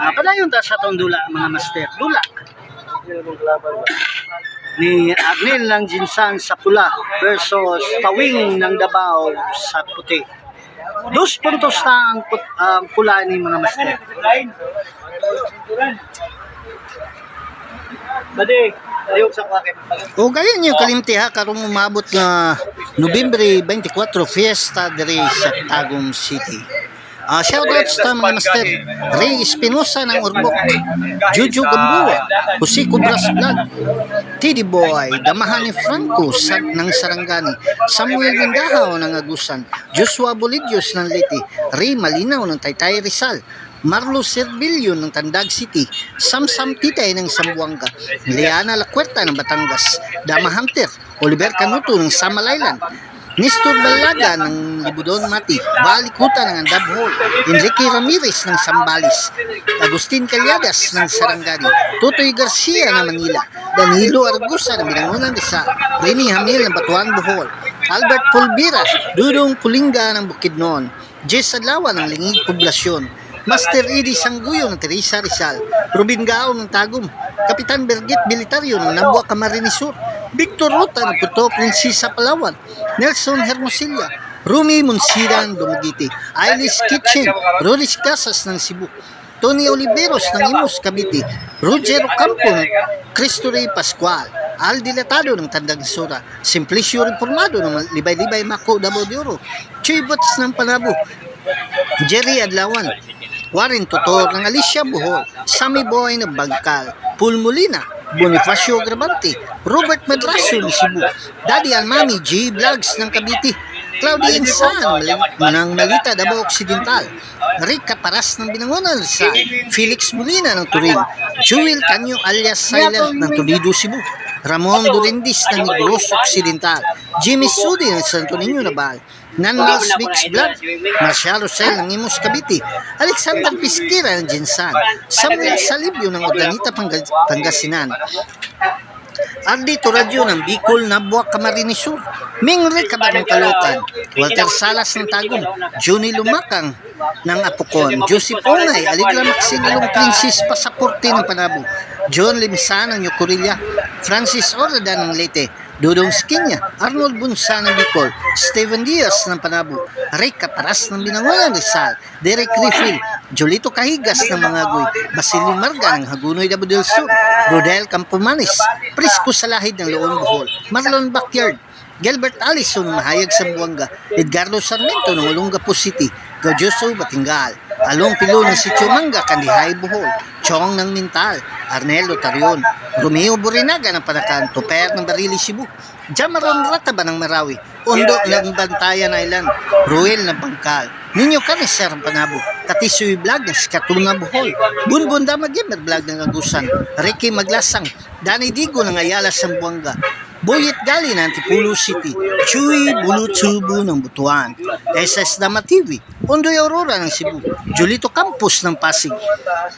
Ah, padayon ta sa tong dula mga master. Dula. Ni Arnel ng Jinsan sa pula versus Tawing ng Davao sa puti. Dos puntos na ang, put- ang pula ni mga master. Bade, ayok sa kwakin. O gayon yung kalimti ha, karong umabot nga Nobyembre 24, fiesta diri sa Tagum City. Ah, shoutouts ta mga master. Ray Espinosa ng Urbok, Juju Gambua, Jose Cobras Vlog, Teddy Boy, Damahan ni Franco. Sa, ng Sarangani, Samuel Mindahaw ng Agusan, Joshua Bolidios ng Liti, Ray Malinaw ng Taytay Rizal, Marlo Servilio ng Tandag City, Samsam Titay ng Sambuanga, Liana Lacuerta ng Batangas, Dama Hunter, Oliver Canuto ng Samal Island, Nestor Balaga ng Libudon Mati, Balikuta ng Andab Hall, Enrique Ramirez ng Sambales, Agustin Calyadas ng Sarangani, Tutoy Garcia ng Manila, Danilo Argusa ng Binangunan Rizal, Remy Hamil ng Batuan Bohol, Albert Pulvira, Dudong Pulinga ng Bukidnon, Jess Adlawa ng Lingig Poblasyon, Master Edie Sangguyo ng Teresa Rizal, Rubin Gao ng Tagum, Kapitan Bergit Militario ng Nabua Camarines Sur, Victor Ruta ng Puto Prinsesa Palawan, Nelson Hermosilla, Rumi Monsiran Dumagiti, Ailis Kitchen, Roris Casas ng Cebu, Tony Oliveros ng Imus Cavite, Roger Ocampo ng Cristo Rey Pascual, Al Dilatado ng Tandang Sura, Simplicio Reformado ng Libay-Libay Mako Davao de Oro, Bats ng Panabo, Jerry Adlawan, Warren Totor ng Alicia Bohol, Sammy Boy ng Bangkal, Paul Molina, Bonifacio Grabante, Robert Madraso ng Cebu, Daddy Almami G. Vlogs ng Cavite, Claudia Insan ng Malita Davao Occidental, Rick Caparas ng Binangonan sa Felix Molina ng Turin, Jewel Canyo alias Silent ng Toledo, Cebu, Ramon Durendis ng Negros Occidental, Jimmy Sudi ng Santo Niño Nabal, Nanlos Mix Vlog, Marcial Rosel ng Imus Cavite, Alexander Pisquera ng Jinsan, Samuel Salibio ng Ordanita Pangga- Pangasinan, Ardito Radio ng Bicol, Nabua, Camarines Sur, Mingre Cabarong Kalokan, Walter Salas ng Tagum, Johnny Lumakang ng Apukon, Joseph Ongay, Aligra Maximilong Princess Pasaporte ng Panabo, John Limsa ng Yokorilla, Francis Orada ng Leyte, Dudong Skinya, Arnold Bunsa ng Bicol, Steven Diaz ng Panabo, Rick Caparas ng Binangonan Rizal, Derek Griffin, Jolito Kahigas ng Mangagoy, Basilio Marga ng Hagunoy Davao del Sur, Rodel Campomanes, Prisco Salahid ng Loon Bohol, Marlon Backyard, Gilbert Allison ng Mahayag sa Buanga, Edgardo Sarmiento ng Olongapo City, Gaudioso Batingal, Along Pilo ng Sitio Manga, Kandihay Bohol, Chong ng Mintal, Arneldo Tarion, Romeo Borinaga ng Panakan, Toper ng Barili Cebu, Jamaron Rataba ng Marawi, Ondo ng Bantayan Island, Ruel ng Bangkal, Ninyo Kanisar ng Panabo, Katisoy Vlog ng Skatuna Bohol, Bunbun Dama Gamer Vlog ng Agusan, Ricky Maglasang, Danny Digo ng Ayala Sambuanga, Boyet Gali ng Antipulo City, Chuy Bulutubo ng Butuan, SS Dama TV, Ondoy Aurora ng Cebu, Julito Campos ng Pasig,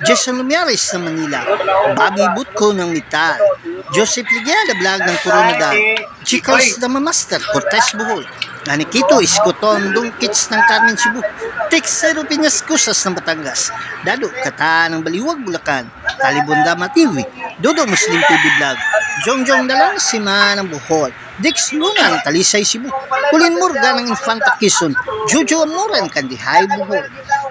Jason Lumiares ng Manila, Bobby Butko ng Mital, Joseph Ligiada Vlog ng Coronadal, Chicos Dama Master, Cortez Bohol, Nanikito Iskoton Dungkits ng Carmen Cebu, Texero Piñas Cusas ng Batangas, Dado Kata ng Baliwag Bulacan, Talibon Dama TV, Dodo Muslim TV Vlog, Jongjong Dalang Sima ng Bohol, Dix Luna ng Talisay Cebu, Kulin Murga ng Infanta Quezon, Jojo Amora ng Kandihay Bohol,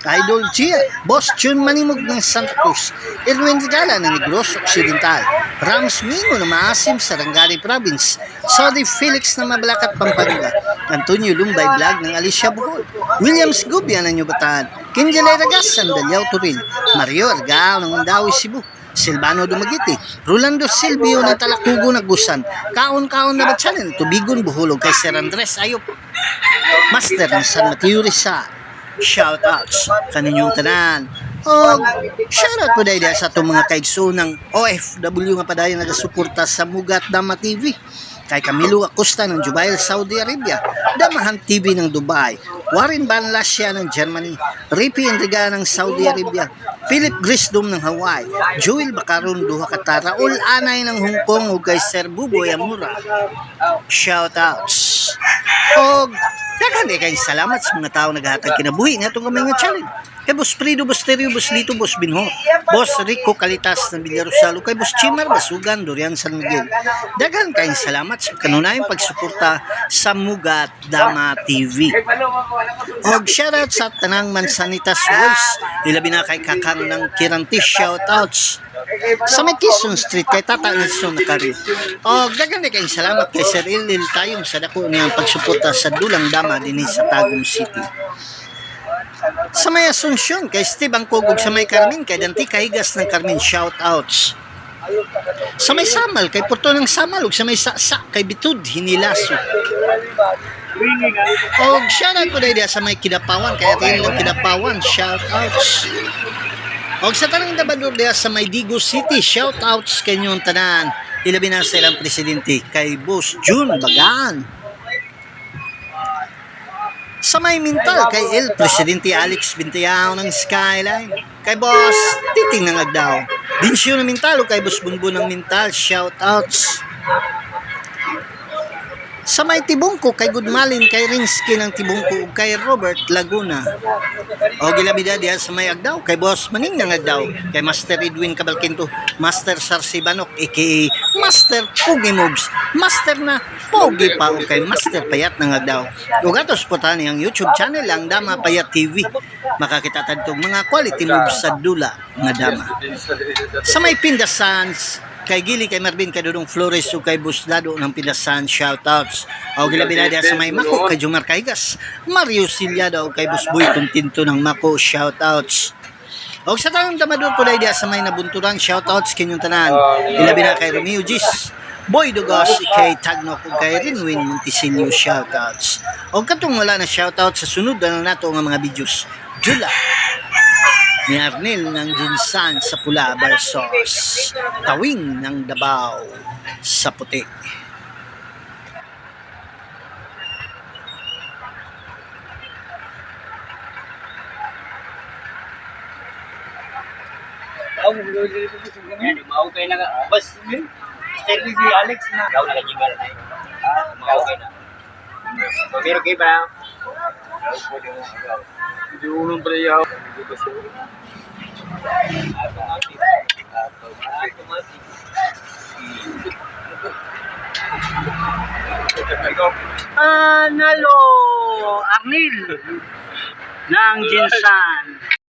Idol Gia, Boss Jun Manimog ng Santa Cruz, Erwin Regala ng Negros Occidental, Rams Mingo ng Maasim sa Rangari Province, Saudi Felix ng Mabalacat Pampanga, Antonio Lumbay Vlog ng Alicia Bohol, Williams Gubia ng Yubataan, Kinjalay Ragas ng Dalyaw Turil, Mario Argao ng Mandawi Cebu, Silvano Dumagiti, Rolando Silvio ng Talakugo Nagusan, Kaon-Kaon na Batsalan, Tubigon Buhulog kay Sir Andres Ayop, Master ng San Mateo Rizal. Shoutouts kaninyong tanan. O shoutout po dahil sa itong mga kaigso ng OFW nga padayon nagasuporta sa Mugat Dama TV. Kay Camilo Acosta ng Jubail, Saudi Arabia, Damahan TV ng Dubai, Warren Van Lassia ng Germany, Rippy Enriga ng Saudi Arabia, Philip Grisdom ng Hawaii, Joel Bacaron Duha Katara, Ul Anay ng Hong Kong. Ug kay Sir Buboy Amura. Shoutouts. Og daghan kay salamat sa mga tao naghatag kinabuhi. Nga itong kamay nga challenge. Kay Boss Frido Bosterio, Boss Lito, Boss Binho, Boss Rico Kalitas ng Villarosalo, kay Boss Chimar Basugan, Dorian San Miguel. Dagan kayong salamat sa kanunayang pagsuporta sa Mugat Dama TV. Og shoutout sa tanang Mansanitas Voice, ilabi na kay Kakang ng Kiranti, shoutouts sa may Street kay Tata Nelson Nakari. O dagan na kayong salamat kay Sir Ilil tayong sa dako niyang pagsuporta sa Dulang Dama din sa Tagum City. Sa may Asunsyon kay Steve Angkog ug sa may Carmen kay Danti Kahigas ng Carmen shoutouts. Sa may Samal kay Porto ng Samal ug sa may Saksa kay Bitud Hinilaso. Og shoutout ko dahil sa may Kidapawan kay Atin ng Kidapawan shoutouts. Og sa tanang dabador diya sa may Digo City, shoutouts kanyong tanan. Ilabi na sa ilang presidente kay Boss June Bagaan. Sa may Mintal kay El Presidente Alex Bintiao ng Skyline. Kay Boss Titing ng Agdao. Dinsyo ng Mintal o kay Boss Bunbun ng Mintal, shoutouts. Sa may Tibungko kay Goodmalin kay Rinsky ng Tibungko kay Robert Laguna. O gilabida diya sa may Agdaw kay Boss Maning ng Agdaw kay Master Edwin Cabalquinto, Master Sarsi Banok aka Master Pugi Moves, Master na Pogi pa o kay Master Payat ng Agdaw. Ug atos po tani ang YouTube channel ang Dama Payat TV. Makakita tadtog mga quality moves sa dula nga dama. Sa may Pindasan kay Gili kay Marvin kay Dudong Flores ug kay Busdado ng Pindasan shoutouts. O gilabida diya sa may Mako kay Jumar Kaigas, Mario Silyado ug kay Busboy Tuntinto ng Mako shoutouts. O sa tanong damador ko dahil sa may nabunturan shoutouts kinyong tanan. Ilabi na kay Romeo Gis, Boy Dugos, kay Tagnok ug kay Rinwin Montisilio shoutouts. O katong wala na shoutouts sa sunod na nato nga mga videos. Jula ni Arnel ng Jinsan sa Pula versus Tawing ng Dabao sa Puti. Mau kayo na bas. Steady si Alex na. Ikaw na lagi ba na? Mau kayo na. Pero kayo ba? Hindi ulong pa yaw. Analo Arnil ng Jinsan